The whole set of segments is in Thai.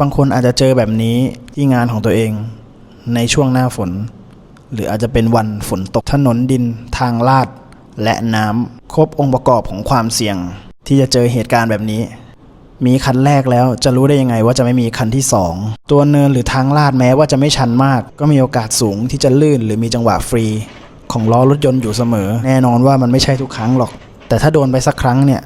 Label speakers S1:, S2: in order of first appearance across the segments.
S1: บางคนอาจจะเจอแบบนี้ที่งานของตัวเอง ในช่วงหน้าฝน หรืออาจจะเป็นวันฝนตกถนนดินทางลาด และน้ำครบองค์ประกอบของความเสี่ยง ที่จะเจอเหตุการณ์แบบนี้ มีคันแรกแล้วจะรู้ได้ยังไงว่าจะไม่มีคันที่สองตัวเนินหรือทางลาดแม้ว่าจะไม่ชันมาก ก็มีโอกาสสูงที่จะลื่นหรือมีจังหวะฟรี ของล้อรถยนต์อยู่เสมอ แน่นอนว่ามันไม่ใช่ทุกครั้งหรอก แต่ถ้าโดนไปสักครั้งเนี่ย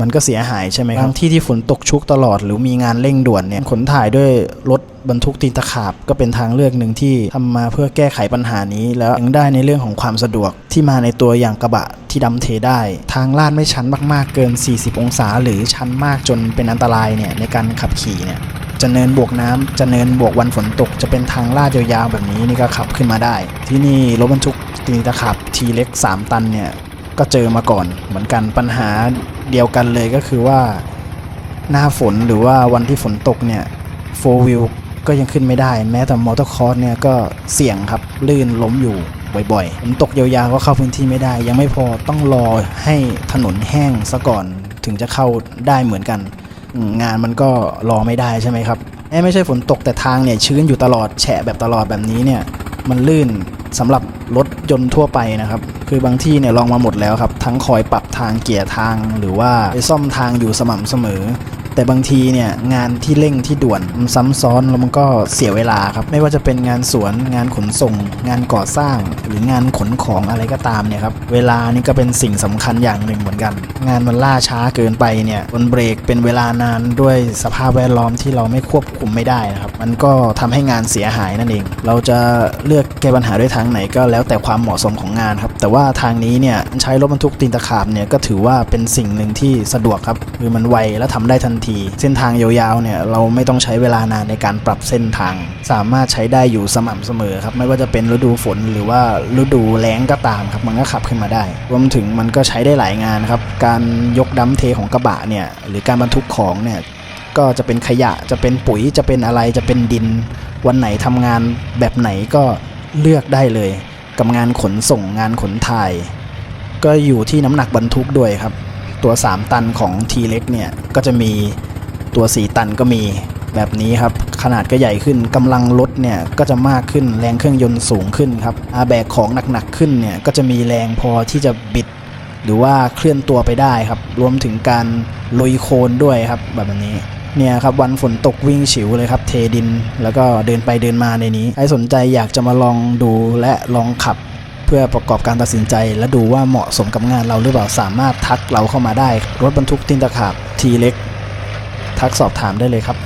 S1: มันก็เสียหายใช่ไหมครับบางที่ที่ฝนตกชุกตลอด หรือมีงานเร่งด่วนเนี่ยขนถ่ายด้วยรถบรรทุกตีนตะขาบก็เป็นทางเลือกหนึ่งที่ทำมาเพื่อแก้ไขปัญหานี้ แล้วยังได้ในเรื่องของความสะดวกที่มาในตัวอย่างกระบะที่ดำเทได้ ทางลาดไม่ชันมากๆเกิน 40 องศา หรือชันมากจนเป็นอันตรายเนี่ยในการขับขี่เนี่ยจะเนินบวกน้ำจะเนินบวกวันฝนตก จะเป็นทางลาดยาวๆแบบนี้นี่ก็ขับขึ้นมาได้ ที่นี่รถบรรทุกตีนตะขาบทีเล็ก3 ตันเนี่ย ก็เจอมาก่อนเหมือนกันปัญหาเดียวกันเลยก็คือว่าหน้าฝนหรือว่าวันที่ฝนตกเนี่ยโฟวิลก็ยังขึ้นไม่ได้ แม้แต่มอเตอร์คอร์สเนี่ยก็เสี่ยงครับลื่นล้มอยู่บ่อยๆฝนตกยาวๆก็เข้าพื้นที่ไม่ได้ ยังไม่พอต้องรอให้ถนนแห้งซะก่อนถึงจะเข้าได้เหมือนกัน งานมันก็รอไม่ได้ใช่ไหมครับแม้ไม่ใช่ฝนตกแต่ทางเนี่ยชื้นอยู่ตลอดแฉะแบบตลอดแบบนี้เนี่ยมันลื่นสำหรับรถยนต์ทั่วไปนะครับ คือบางที่เนี่ยลองมาหมดแล้วครับ ทั้งคอยปรับทางเกียร์ทางหรือว่าไปซ่อมทางอยู่สม่ำเสมอ แต่บางทีเนี่ยงานที่เร่งที่ด่วนมันซ้ำซ้อนแล้วมันก็เสียเวลาครับ ไม่ว่าจะเป็นงานสวนงานขนส่ง งานก่อสร้าง หรืองานขนของอะไรก็ตามเนี่ยครับเวลานี่ก็เป็นสิ่งสำคัญอย่างหนึ่งเหมือนกัน งานมันล่าช้าเกินไปเนี่ยบนเบรกเป็นเวลานานด้วยสภาพแวดล้อมที่เราไม่ควบคุมไม่ได้นะครับมันก็ทำให้งานเสียหายนั่นเอง เราจะเลือกแก้ปัญหาด้วยทางไหนก็แล้วแต่ความเหมาะสมของงานครับแต่ว่าทางนี้เนี่ยใช้รถบรรทุกตีนตะขาบเนี่ยก็ถือว่าเป็นสิ่งหนึ่งที่สะดวกครับคือมันไวและทำได้ทันทีเส้นทางยาวๆเนี่ยเราไม่ต้องใช้เวลานานในการปรับเส้นทาง สามารถใช้ได้อยู่สม่ำเสมอครับไม่ว่าจะเป็นฤดูฝนหรือว่าฤดูแล้งก็ตามครับมันก็ขับขึ้นมาได้ รวมถึงมันก็ใช้ได้หลายงานครับการยกดัมเทของกระบะเนี่ยหรือการบรรทุกของเนี่ยก็จะเป็นขยะจะเป็นปุ๋ยจะเป็นอะไรจะเป็นดิน วันไหนทำงานแบบไหนก็เลือกได้เลย กับงานขนส่งงานขนถ่าย ก็อยู่ที่น้ำหนักบรรทุกด้วยครับ ตัว 3 ตันของทีเล็กเนี่ยก็จะมีตัว 4 ตันก็มีแบบนี้ครับ ขนาดก็ใหญ่ขึ้นกำลังรถเนี่ยก็จะมากขึ้นแรงเครื่องยนต์สูงขึ้นครับอาแบกของหนักๆขึ้นเนี่ยก็จะมีแรงพอที่จะบิด หรือว่าเคลื่อนตัวไปได้ครับ รวมถึงการลุยโคลนด้วยครับแบบนี้เนี่ยครับวันฝนตกวิ่งฉิวเลยครับ เทดิน แล้วก็เดินไปเดินมาในนี้ใครสนใจอยากจะมาลองดูและลองขับ เพื่อประกอบการตัดสินใจ และดูว่าเหมาะสมกับงานเราหรือเปล่าสามารถทักเราเข้ามาได้ รถบรรทุกตินตะขาบทีเล็กทักสอบถามได้เลยครับ